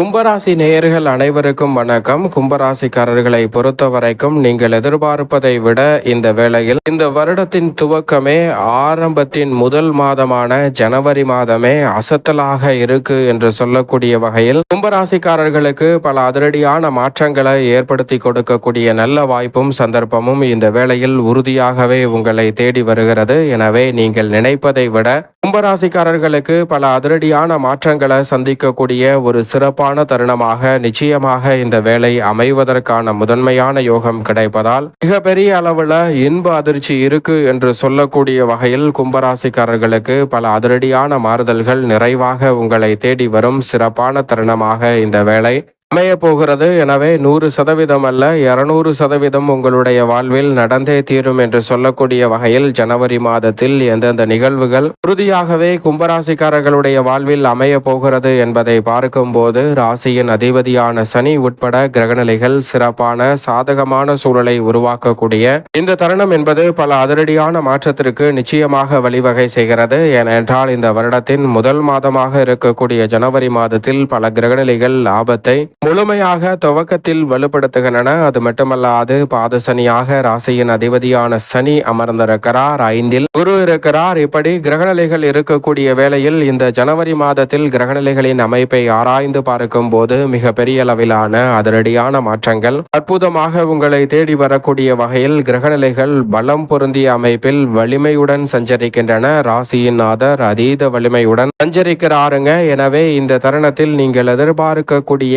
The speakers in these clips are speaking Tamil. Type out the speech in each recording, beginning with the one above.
கும்பராசி நேயர்கள் அனைவருக்கும் வணக்கம். கும்பராசிக்காரர்களை பொறுத்த வரைக்கும் நீங்கள் எதிர்பார்ப்பதை விட இந்த வேளையில் இந்த வருடத்தின் துவக்கமே ஆரம்பத்தின் முதல் மாதமான ஜனவரி மாதமே அசத்தலாக இருக்கு என்று சொல்லக்கூடிய வகையில் கும்பராசிக்காரர்களுக்கு பல அதிரடியான மாற்றங்களை ஏற்படுத்தி கொடுக்கக்கூடிய நல்ல வாய்ப்பும் சந்தர்ப்பமும் இந்த வேளையில் உறுதியாகவே உங்களை தேடி வருகிறது. எனவே நீங்கள் நினைப்பதை விட கும்பராசிக்காரர்களுக்கு பல அதிரடியான மாற்றங்களை சந்திக்கக்கூடிய ஒரு சிறப்பான தருணமாக நிச்சயமாக இந்த வேலை அமைவதற்கான முதன்மையான யோகம் கிடைப்பதால் மிகப்பெரிய அளவுல இன்ப அதிர்ச்சி இருக்கு என்று சொல்லக்கூடிய வகையில் கும்பராசிக்காரர்களுக்கு பல அதிரடியான மாறுதல்கள் நிறைவாக உங்களை தேடி வரும் சிறப்பான தருணமாக இந்த வேலை அமைய போகிறது. எனவே நூறு சதவீதம் அல்ல இருநூறு சதவீதம் உங்களுடைய வாழ்வில் நடந்தே தீரும் என்று சொல்லக்கூடிய வகையில் ஜனவரி மாதத்தில் எந்தெந்த நிகழ்வுகள் உறுதியாகவே கும்பராசிக்காரர்களுடைய வாழ்வில் அமைய போகிறது என்பதை பார்க்கும்போது ராசியின் அதிபதியான சனி உட்பட கிரகநிலைகள் சிறப்பான சாதகமான சூழலை உருவாக்கக்கூடிய இந்த தருணம் என்பது பல அதிரடியான மாற்றத்திற்கு நிச்சயமாக வழிவகை செய்கிறது. ஏனென்றால் இந்த வருடத்தின் முதல் மாதமாக இருக்கக்கூடிய ஜனவரி மாதத்தில் பல கிரகநிலைகள் லாபத்தை முழுமையாக துவக்கத்தில் வலுப்படுத்துகின்றன. அது மட்டுமல்லாது பாதசனியாக ராசியின் அதிபதியான சனி அமர்ந்திருக்கிறார். ஐந்தில் குரு இருக்கிறார். இப்படி கிரகநிலைகள் இருக்கக்கூடிய வேளையில் இந்த ஜனவரி மாதத்தில் கிரகநிலைகளின் அமைப்பை ஆராய்ந்து பார்க்கும் போது மிக பெரிய அளவிலான அதிரடியான மாற்றங்கள் அற்புதமாக உங்களை தேடி வரக்கூடிய வகையில் கிரகநிலைகள் பலம் பொருந்திய அமைப்பில் வலிமையுடன் சஞ்சரிக்கின்றன. ராசியின் ஆதர் அதீத வலிமையுடன் சஞ்சரிக்கிறாருங்க. எனவே இந்த தருணத்தில் நீங்கள் எதிர்பார்க்கக்கூடிய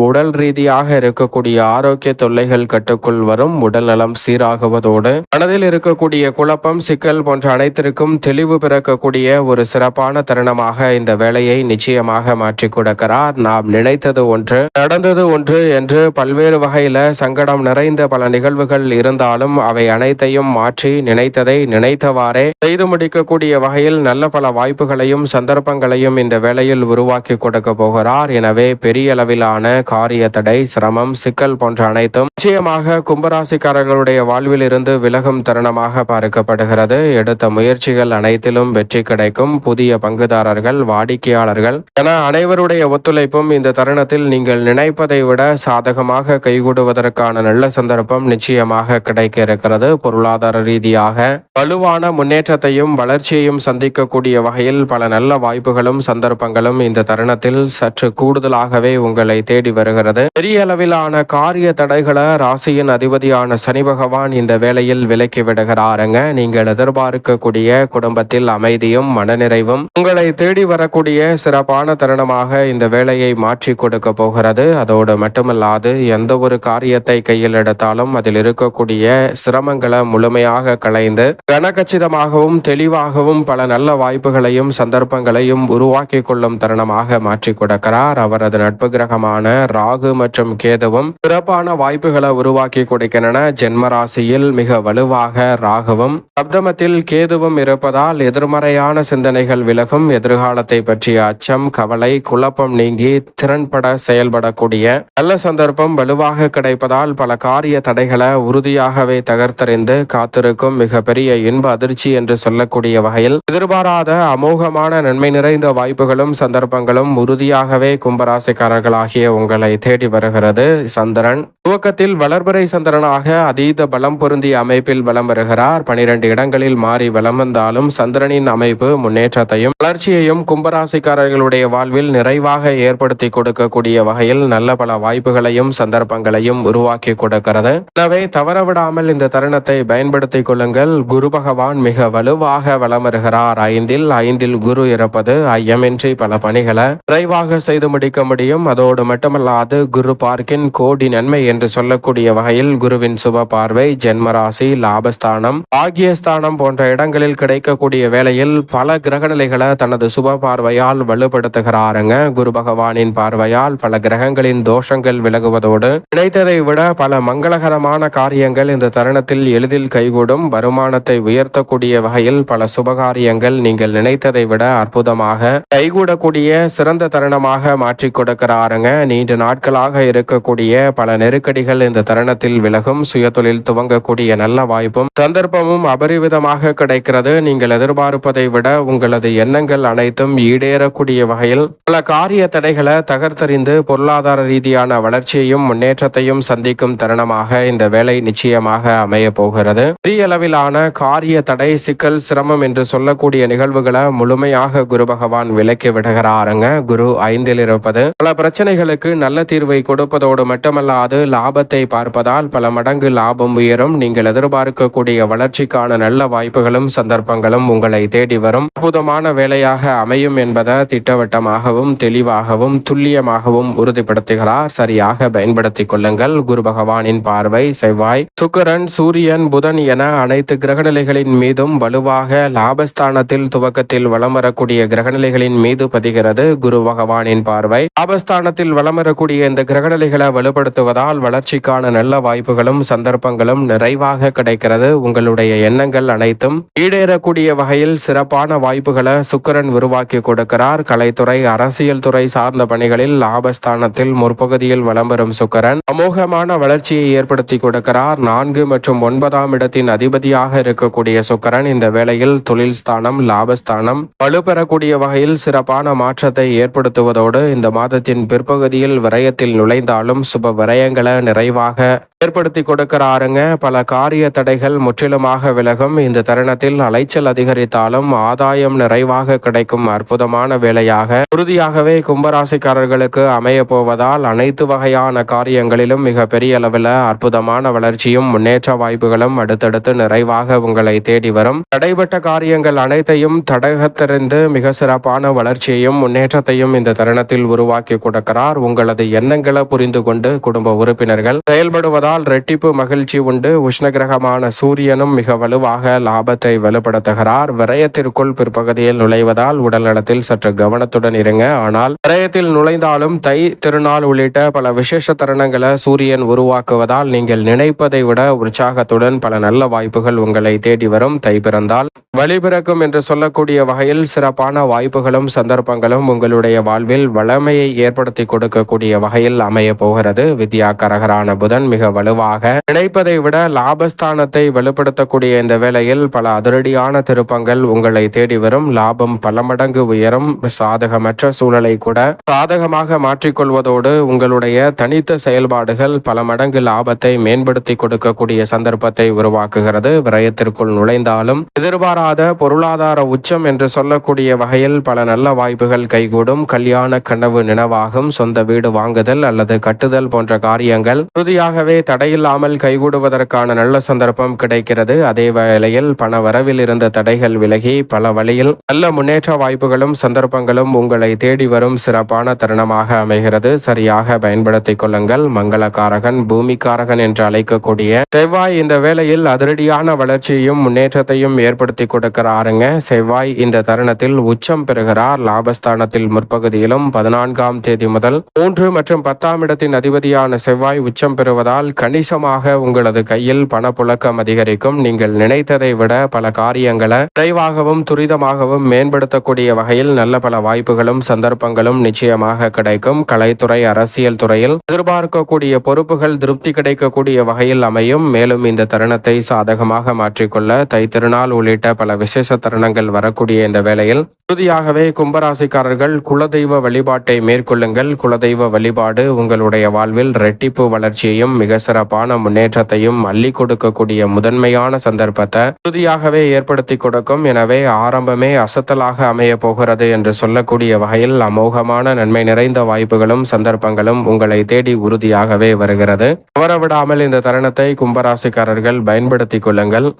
உடல் ரீதியாக இருக்கக்கூடிய ஆரோக்கிய தொல்லைகள் கட்டுக்குள் வரும். உடல் நலம் சீராகுவதோடு மனதில் இருக்கக்கூடிய குழப்பம் சிக்கல் போன்ற அனைத்திற்கும் தெளிவு பிறக்கக்கூடிய ஒரு சிறப்பான தருணமாக இந்த வேலையை நிச்சயமாக மாற்றி கொடுக்கிறார் நாம் நினைத்தது ஒன்று நடந்தது ஒன்று என்று பல்வேறு வகையில சங்கடம் நிறைந்த பல நிகழ்வுகள் இருந்தாலும் அவை அனைத்தையும் மாற்றி நினைத்ததை நினைத்தவாறே செய்து முடிக்கக்கூடிய வகையில் நல்ல பல வாய்ப்புகளையும் சந்தர்ப்பங்களையும் இந்த வேலையில் உருவாக்கி கொடுக்க போகிறார். எனவே பெரிய அளவிலான காரிய தடை சிரமம் சிக்கல் போன்ற அனைத்தும் நிச்சயமாக கும்பராசிக்காரர்களுடைய வாழ்வில் இருந்து விலகும் தருணமாக பார்க்கப்படுகிறது. எடுத்த முயற்சிகள் அனைத்திலும் வெற்றி கிடைக்கும். புதிய பங்குதாரர்கள் வாடிக்கையாளர்கள் என அனைவருடைய ஒத்துழைப்பும் இந்த தருணத்தில் நீங்கள் நினைப்பதை விட சாதகமாக கைகூடுவதற்கான நல்ல சந்தர்ப்பம் நிச்சயமாக கிடைக்க இருக்கிறது பொருளாதார ரீதியாக வலுவான முன்னேற்றத்தையும் வளர்ச்சியையும் சந்திக்கக்கூடிய வகையில் பல நல்ல வாய்ப்புகளும் சந்தர்ப்பங்களும் இந்த தருணத்தில் சற்று கூடுதலாகவே உங்களை தேடி வருகிறது. பெரிய அளவிலான காரிய தடைகளை ராசியின் அதிபதியான சனி பகவான் இந்த வேளையில் விலக்கி விடுகிறாருங்க. நீங்கள் எதிர்பார்க்கக்கூடிய குடும்பத்தில் அமைதியும் மனநிறைவும் உங்களை தேடி வரக்கூடிய சிறப்பான தருணமாக இந்த வேலையை மாற்றி கொடுக்க போகிறது. அதோடு மட்டுமல்லாது எந்த ஒரு காரியத்தை கையில் எடுத்தாலும் அதில் இருக்கக்கூடிய சிரமங்களை முழுமையாக களைந்து கனகச்சிதமாகவும் தெளிவாகவும் பல நல்ல வாய்ப்புகளையும் சந்தர்ப்பங்களையும் உருவாக்கி கொள்ளும் தருணமாக மாற்றி கொடுக்கிறார். அவரது நட்பு கிரகமான ராகு மற்றும் கேதுவும் சிறப்பான வாய்ப்புகளை உருவாக்கி கொடுக்கின்றன. ஜென்ம ராசியில் மிக வலுவாக ராகுவும் சப்தமத்தில் கேதுவும் இருப்பதால் எதிர்மறையான சிந்தனைகள் விலகும். எதிர்காலத்தை பற்றிய அச்சம் கவலை குழப்பம் நீங்கி திறன்பட செயல்படக்கூடிய நல்ல சந்தர்ப்பம் வலுவாக கிடைப்பதால் பல காரிய தடைகளை உறுதியாகவே தகர்த்தறிந்து காத்திருக்கும் மிகப்பெரிய இன்ப அதிர்ச்சி என்று சொல்லக்கூடிய வகையில் எதிர்பாராத அமோகமான நன்மை நிறைந்த வாய்ப்புகளும் சந்தர்ப்பங்களும் உறுதியாகவே கும்பராசிக்காரர்களாகிய உங்களை தேடி வருகிறது சந்திரன். துவக்கத்தில் வளர்பறை சந்திரனாக அதீத பலம் பொருந்திய அமைப்பில் வலம் வருகிறார். பனிரெண்டு இடங்களில் மாறி வலம் வந்தாலும் சந்திரனின் அமைப்பு முன்னேற்றத்தையும் வளர்ச்சியையும் கும்பராசிக்காரர்களுடைய வாழ்வில் நிறைவாக ஏற்படுத்தி கொடுக்கக்கூடிய வகையில் நல்ல பல வாய்ப்புகளையும் சந்தர்ப்பங்களையும் உருவாக்கி கொடுக்கிறது. எனவே தவறவிடாமல் இந்த தருணத்தை பயன்படுத்திக் கொள்ளுங்கள். குரு பகவான் மிக வலுவாக வலம் வருகிறார். ஐந்தில் ஐந்தில் குரு இருப்பது ஐயமின்றி பல பணிகளை விரைவாக செய்து முடிக்க முடியும். அதோடு மட்டுமல்லாது குரு பார்க்கின் கோடி நன்மை என்று சொல்லக்கூடிய வகையில் குருவின் சுப பார்வை ஜென்மராசி லாபஸ்தானம் ஆகியஸ்தானம் போன்ற இடங்களில் கிடைக்கக்கூடிய வேளையில் பல கிரகநிலைகளை தனது சுப பார்வையால் வலுப்படுத்துகிறாருங்க. குரு பகவானின் பார்வையால் பல கிரகங்களின் தோஷங்கள் விலகுவதோடு கிடைத்ததை விட பல மங்களகரமான காரியங்கள் இந்த தருணத்தில் எளிதில் கைகூடும். வருமானத்தை உயர்த்தக்கூடிய வகையில் பல சுபகாரியங்கள் நீங்கள் நினைத்ததை விட அற்புதமாக கைகூடக்கூடிய சிறந்த தருணமாக மாற்றிக் கொடுக்கிறாருங்க. நீண்ட நாட்களாக இருக்கக்கூடிய பல நெருக்க நெருக்கடிகள் இந்த தருணத்தில் விலகும் சுயதொழில் துவங்கக்கூடிய நல்ல வாய்ப்பும் சந்தர்ப்பமும் அபரிவிதமாக கிடைக்கிறது. நீங்கள் எதிர்பார்ப்பதை விட உங்களது எண்ணங்கள் அனைத்தும் ஈடேறக்கூடிய வகையில் பல காரிய தடைகளை தகர்த்தறிந்து பொருளாதார ரீதியான வளர்ச்சியையும் முன்னேற்றத்தையும் சந்திக்கும் தருணமாக இந்த வேலை நிச்சயமாக அமைய போகிறது. பெரிய அளவிலான காரிய தடை சிக்கல் சிரமம் என்று சொல்லக்கூடிய நிகழ்வுகளை முழுமையாக குரு பகவான் விலக்கி விடுகிறாருங்க குரு ஐந்தில் இருப்பது பல பிரச்சனைகளுக்கு நல்ல தீர்வை கொடுப்பதோடு மட்டுமல்லாது லாபத்தை பார்ப்பதால் பல மடங்கு லாபம் உயரும். நீங்கள் எதிர்பார்க்கக்கூடிய வளர்ச்சிக்கான நல்ல வாய்ப்புகளும் சந்தர்ப்பங்களும் உங்களை தேடி வரும். அற்புதமான வேலையாக அமையும் என்பதை திட்டவட்டமாகவும் தெளிவாகவும் துல்லியமாகவும் உறுதிப்படுத்துகிறார். சரியாக பயன்படுத்திக் கொள்ளுங்கள். குரு பகவானின் பார்வை செவ்வாய். சுக்கரன் சூரியன் புதன் என அனைத்து கிரகநிலைகளின் மீதும் வலுவாக லாபஸ்தானத்தில் துவக்கத்தில் வலம் வரக்கூடிய கிரகநிலைகளின் மீது பதிகிறது குரு பகவானின் பார்வை. லாபஸ்தானத்தில் வளம் வரக்கூடிய இந்த கிரகநிலைகளை வலுப்படுத்துவதால் வளர்ச்சிக்கான நல்ல வாய்ப்புகளும் சந்தர்ப்பங்களும் நிறைவாக கிடைக்கிறது. உங்களுடைய எண்ணங்கள் அனைத்தும் ஈடேறக்கூடிய வகையில் சிறப்பான வாய்ப்புகளை சுக்கரன் உருவாக்கி கொடுக்கிறார். கலைத்துறை அரசியல் துறை சார்ந்த பணிகளில் லாபஸ்தானத்தில் முற்பகுதியில் வலம் பெறும் சுக்கரன் அமோகமான வளர்ச்சியை ஏற்படுத்தி கொடுக்கிறார். நான்கு மற்றும் ஒன்பதாம் இடத்தின் அதிபதியாக இருக்கக்கூடிய சுக்கரன் இந்த வேளையில் தொழில் ஸ்தானம் லாபஸ்தானம் வலுப்பெறக்கூடிய வகையில் சிறப்பான மாற்றத்தை ஏற்படுத்துவதோடு இந்த மாதத்தின் பிற்பகுதியில் விரயத்தில் நுழைந்தாலும் சுப விரயங்களை நிறைவாக ஏற்படுத்தி கொடுக்கிறாருங்க. பல காரிய தடைகள் முற்றிலுமாக விலகும். இந்த தருணத்தில் அலைச்சல் அதிகரித்தாலும் ஆதாயம் நிறைவாக கிடைக்கும் அற்புதமான வேலையாக உறுதியாகவே கும்பராசிக்காரர்களுக்கு அமைய போவதால் அனைத்து வகையான காரியங்களிலும் மிக பெரிய அளவில் அற்புதமான வளர்ச்சியும் முன்னேற்ற வாய்ப்புகளும் அடுத்தடுத்து நிறைவாக உங்களை தேடி வரும். தடைபட்ட காரியங்கள் அனைத்தையும் தடகத்தறிந்து மிக சிறப்பான வளர்ச்சியையும் முன்னேற்றத்தையும் இந்த தருணத்தில் உருவாக்கி கொடுக்கிறார். உங்களது எண்ணங்களை புரிந்து கொண்டு குடும்ப உறுப்பினர்கள் செயல்படுவதால் ரெட்டிப்பு மகிழ்ச்சி உண்டு. உஷ்ணகிரகமான சூரியனும் மிக வலுவாக லாபத்தை வலுப்படுத்துகிறார். விரயத்திற்குள் பிற்பகுதியில் நுழைவதால் உடல் நலத்தில் சற்று கவனத்துடன் இருங்க. ஆனால் விரயத்தில் நுழைந்தாலும் தை திருநாள் உள்ளிட்ட பல விசேஷ தருணங்களை சூரியன் உருவாக்குவதால் நீங்கள் நினைப்பதை விட உற்சாகத்துடன் பல நல்ல வாய்ப்புகள் உங்களை தேடி வரும். தை பிறந்தால் வழிபிறக்கும் என்று சொல்லக்கூடிய வகையில் சிறப்பான வாய்ப்புகளும் சந்தர்ப்பங்களும் உங்களுடைய வாழ்வில் வளமையை ஏற்படுத்தி கொடுக்கக்கூடிய வகையில் அமைய போகிறது. வித்யா கரகரான புதன் மிக வலுவாக நினைப்பதை விட லாபஸ்தானத்தை வலுப்படுத்தக்கூடிய இந்த வேளையில் பல அதிரடியான திருப்பங்கள் உங்களை தேடி வரும். லாபம் பல மடங்கு உயரும். சாதகமற்ற சூழலை கூட சாதகமாக மாற்றிக்கொள்வதோடு உங்களுடைய தனித்த செயல்பாடுகள் பல மடங்கு லாபத்தை மேம்படுத்தி கொடுக்கக்கூடிய சந்தர்ப்பத்தை உருவாக்குகிறது. விரயத்திற்குள் நுழைந்தாலும் எதிர்பாராத பொருளாதார உச்சம் என்று சொல்லக்கூடிய வகையில் பல நல்ல வாய்ப்புகள் கைகூடும். கல்யாண கனவு நினைவாகும். சொந்த வீடு வாங்குதல் அல்லது கட்டுதல் போன்ற காரியங்கள் உறுதியாகவே தடையில்லாமல் கைகூடுவதற்கான நல்ல சந்தர்ப்பம் கிடைக்கிறது. அதே வேளையில் பண வரவில் இருந்த தடைகள் விலகி பல வழியில் நல்ல முன்னேற்ற வாய்ப்புகளும் சந்தர்ப்பங்களும் உங்களை தேடி வரும் சிறப்பான தருணமாக அமைகிறது. சரியாக பயன்படுத்திக் கொள்ளுங்கள். மங்களக்காரகன் பூமிக்காரகன் என்று அழைக்கக்கூடிய செவ்வாய் இந்த வேளையில் அதிரடியான வளர்ச்சியையும் முன்னேற்றத்தையும் ஏற்படுத்தி கொடுக்கிறாருங்க. செவ்வாய் இந்த தருணத்தில் உச்சம் பெறுகிறார். லாபஸ்தானத்தில் முற்பகுதியிலும் பதினான்காம் தேதி முதல் மூன்று மற்றும் பத்தாம் இடத்தின் அதிபதியான செவ்வாய் உச்சம் பெறுவதால் கணிசமாக உங்களது கையில் பணப்புழக்கம் அதிகரிக்கும். நீங்கள் நினைத்ததை விட பல காரியங்களை விரைவாகவும் துரிதமாகவும் மேம்படுத்தக்கூடிய வகையில் நல்ல பல வாய்ப்புகளும் சந்தர்ப்பங்களும் நிச்சயமாக கிடைக்கும். கலைத்துறை அரசியல் துறையில் எதிர்பார்க்கக்கூடிய பொறுப்புகள் திருப்தி கிடைக்கக்கூடிய வகையில் அமையும். மேலும் இந்த தருணத்தை சாதகமாக மாற்றிக்கொள்ள தைத்திருநாள் உள்ளிட்ட பல விசேஷ தருணங்கள் வரக்கூடிய இந்த வேளையில் உறுதியாகவே கும்பராசிக்காரர்கள் குலதெய்வ வழிபாட்டை மேற்கொள்ளுங்கள். குலதெய்வ வழிபாடு உங்களுடைய வாழ்வில் ரெட்டிப்பு வளர்ச்சியையும் மிக சிறப்பான முன்னேற்றத்தையும் அள்ளி கொடுக்கக்கூடிய முதன்மையான சந்தர்ப்பத்தை உறுதியாகவே ஏற்படுத்தி கொடுக்கும். எனவே ஆரம்பமே அசத்தலாக அமைய போகிறது என்று சொல்லக்கூடிய வகையில் அமோகமான நன்மை நிறைந்த வாய்ப்புகளும் சந்தர்ப்பங்களும் உங்களை தேடி உறுதியாகவே வருகிறது. தவறவிடாமல் இந்த தருணத்தை கும்பராசிக்காரர்கள் பயன்படுத்திக் கொள்ளுங்கள்.